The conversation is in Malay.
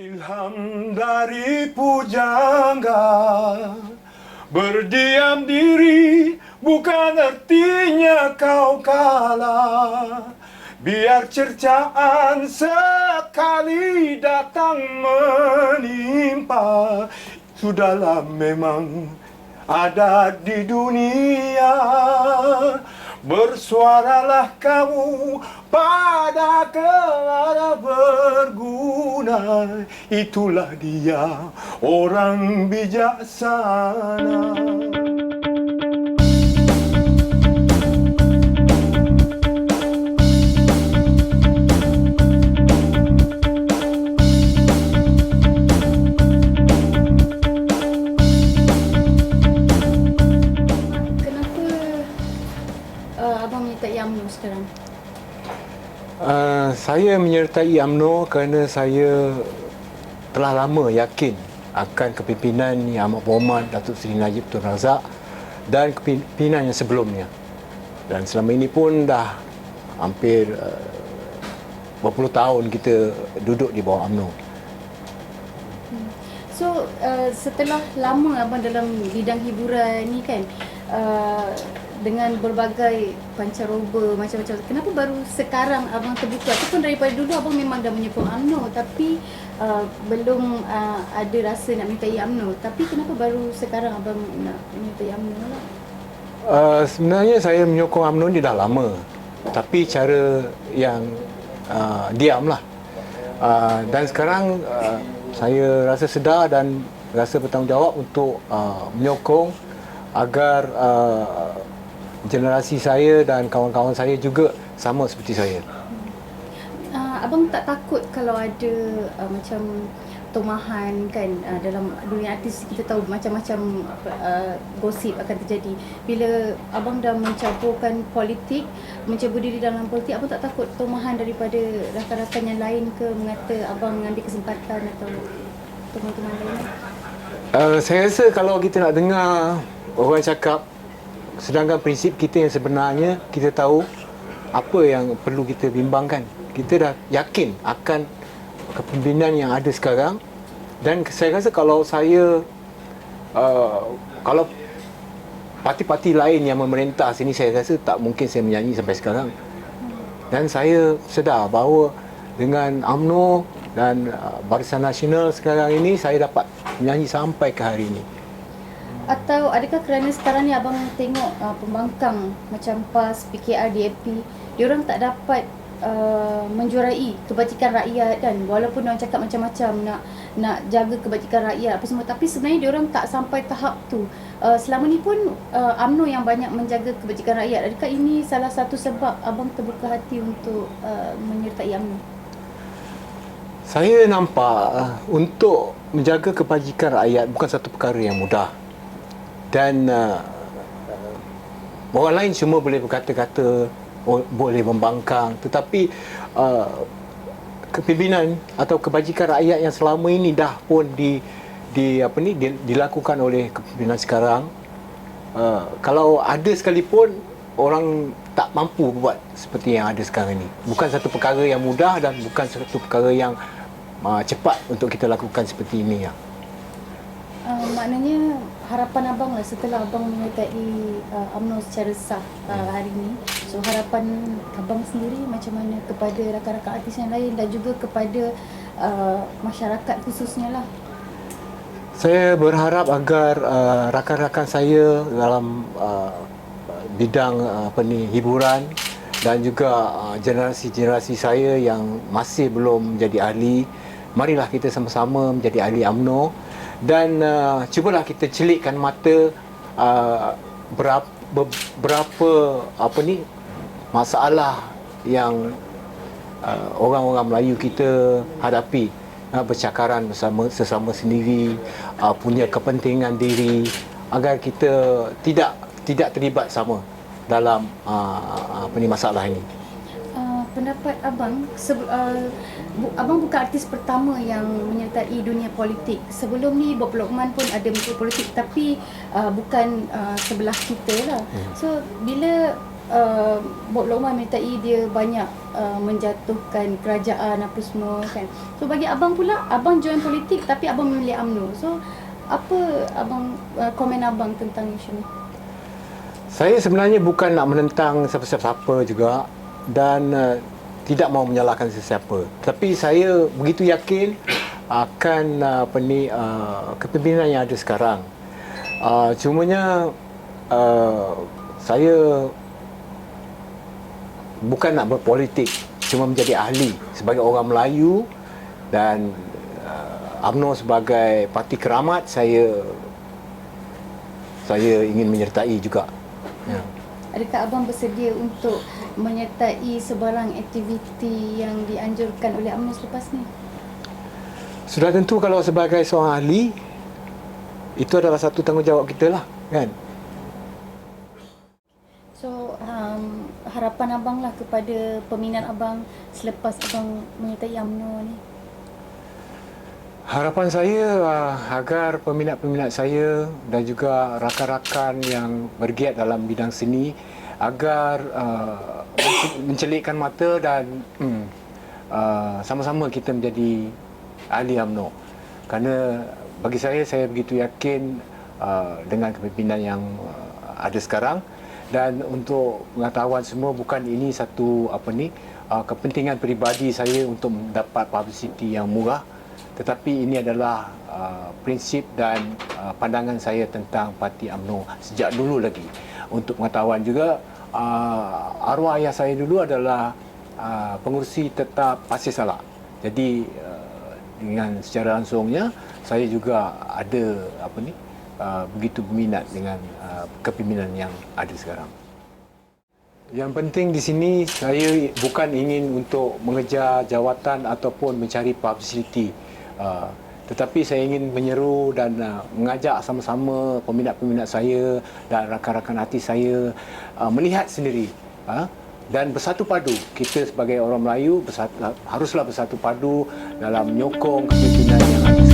Ilham dari pujangga Berdiam diri bukan artinya kau kalah. Biar cercaan sekali datang menimpa Sudahlah memang ada di dunia. Bersuaralah kamu pada kelara berguna Itulah dia orang bijaksana Uh, saya menyertai UMNO kerana saya telah lama yakin akan kepimpinan Yang Amat Berhormat Datuk Seri Najib Tun Razak dan kepimpinan yang sebelumnya. Dan selama ini pun dah hampir uh, berpuluh tahun kita duduk di bawah UMNO. So uh, setelah lama abang dalam bidang hiburan ni kan uh, dengan berbagai pancaroba macam-macam. Kenapa baru sekarang abang terbuka? Ataupun daripada dulu abang memang dah menyokong UMNO tapi uh, belum uh, ada rasa nak menyertai UMNO. Tapi kenapa baru sekarang abang nak menyertai UMNO lah? Uh, sebenarnya saya menyokong UMNO ni dah lama. Tapi cara yang uh, diam lah. Uh, dan sekarang uh, saya rasa sedar dan rasa bertanggungjawab untuk uh, menyokong agar uh, generasi saya dan kawan-kawan saya juga sama seperti saya. Uh, abang tak takut kalau ada uh, macam tomahan kan uh, dalam dunia artis kita tahu macam-macam uh, gosip akan terjadi bila abang dah mencampurkan politik mencebur diri dalam politik abang tak takut tomahan daripada rakan-rakan yang lain ke mengata abang mengambil kesempatan atau teman-teman lain Uh, saya rasa kalau kita nak dengar orang cakap sedangkan prinsip kita yang sebenarnya kita tahu apa yang perlu kita bimbangkan. Kita dah yakin akan kepimpinan yang ada sekarang dan saya rasa kalau saya uh, kalau parti-parti lain yang memerintah sini saya rasa tak mungkin saya menyanyi sampai sekarang. Dan saya sedar bahawa dengan AMNO dan uh, Barisan Nasional sekarang ini saya dapat menyanyi sampai ke hari ini. Atau adakah kerana sekarang ni abang tengok uh, pembangkang macam PAS, PKR, DAP diorang tak dapat uh, menjuarai kebajikan rakyat kan? Walaupun orang cakap macam-macam nak nak jaga kebajikan rakyat apa semua tapi sebenarnya diorang tak sampai tahap tu. Uh, selama ni pun uh, UMNO yang banyak menjaga kebajikan rakyat. Adakah ini salah satu sebab abang terbuka hati untuk uh, menyertai UMNO? Saya nampak uh, untuk menjaga kebajikan rakyat bukan satu perkara yang mudah. Dan uh, orang lain cuma boleh berkata-kata, o- boleh membangkang tetapi uh, kepimpinan atau kebajikan rakyat yang selama ini dah pun di di apa ni di, dilakukan oleh kepimpinan sekarang uh, kalau ada sekalipun orang tak mampu buat seperti yang ada sekarang ini bukan satu perkara yang mudah dan bukan satu perkara yang uh, cepat untuk kita lakukan seperti ini ya. Uh, maknanya harapan abang lah setelah abang menyertai uh, UMNO secara sah uh, hari ini. So harapan abang sendiri macam mana kepada rakan-rakan artis yang lain dan juga kepada uh, masyarakat khususnya lah. Saya berharap agar uh, rakan-rakan saya dalam uh, bidang uh, apa ni hiburan dan juga uh, generasi-generasi saya yang masih belum menjadi ahli, marilah kita sama-sama menjadi ahli AMNO dan uh, cubalah kita celikkan mata uh, berapa, berapa apa ni masalah yang uh, orang-orang Melayu kita hadapi uh, bercakaran bersama sesama sendiri uh, punya kepentingan diri agar kita tidak tidak terlibat sama dalam uh, apa ni masalah ini. Pendapat abang, sebe- uh, bu- abang bukan artis pertama yang menyertai dunia politik. Sebelum ni Bob Lokman pun ada masuk politik tapi uh, bukan uh, sebelah kita lah. Hmm. So bila uh, Bok Lokman menyertai dia banyak uh, menjatuhkan kerajaan apa semua kan. So bagi abang pula, abang join politik tapi abang memilih UMNO. So apa abang uh, komen abang tentang isu ni? Saya sebenarnya bukan nak menentang siapa-siapa juga dan uh, tidak mau menyalahkan sesiapa. Tapi saya begitu yakin akan uh, apa ni uh, kepimpinan yang ada sekarang. Uh, cumanya uh, saya bukan nak berpolitik, cuma menjadi ahli sebagai orang Melayu dan uh, sebagai parti keramat saya saya ingin menyertai juga. Ya. Adakah abang bersedia untuk menyertai sebarang aktiviti yang dianjurkan oleh UMNO selepas ni? Sudah tentu kalau sebagai seorang ahli itu adalah satu tanggungjawab kita lah kan. So um, harapan abang lah kepada peminat abang selepas abang menyertai UMNO ni. Harapan saya uh, agar peminat-peminat saya dan juga rakan-rakan yang bergiat dalam bidang seni agar uh, mencelikkan mata dan hmm, uh, sama-sama kita menjadi ahli UMNO. Kerana bagi saya saya begitu yakin uh, dengan kepimpinan yang uh, ada sekarang dan untuk pengetahuan semua bukan ini satu apa ni uh, kepentingan peribadi saya untuk mendapat publicity yang murah tetapi ini adalah uh, prinsip dan uh, pandangan saya tentang parti UMNO sejak dulu lagi. Untuk pengetahuan juga uh, arwah ayah saya dulu adalah uh, pengurusi tetap Pasir Salak. Jadi uh, dengan secara langsungnya saya juga ada apa ni uh, begitu berminat dengan uh, kepimpinan yang ada sekarang. Yang penting di sini saya bukan ingin untuk mengejar jawatan ataupun mencari publicity. Uh, tetapi saya ingin menyeru dan uh, mengajak sama-sama peminat-peminat saya dan rakan-rakan artis saya uh, melihat sendiri uh, dan bersatu padu kita sebagai orang Melayu bersatu, haruslah bersatu padu dalam menyokong kepimpinan yang ada.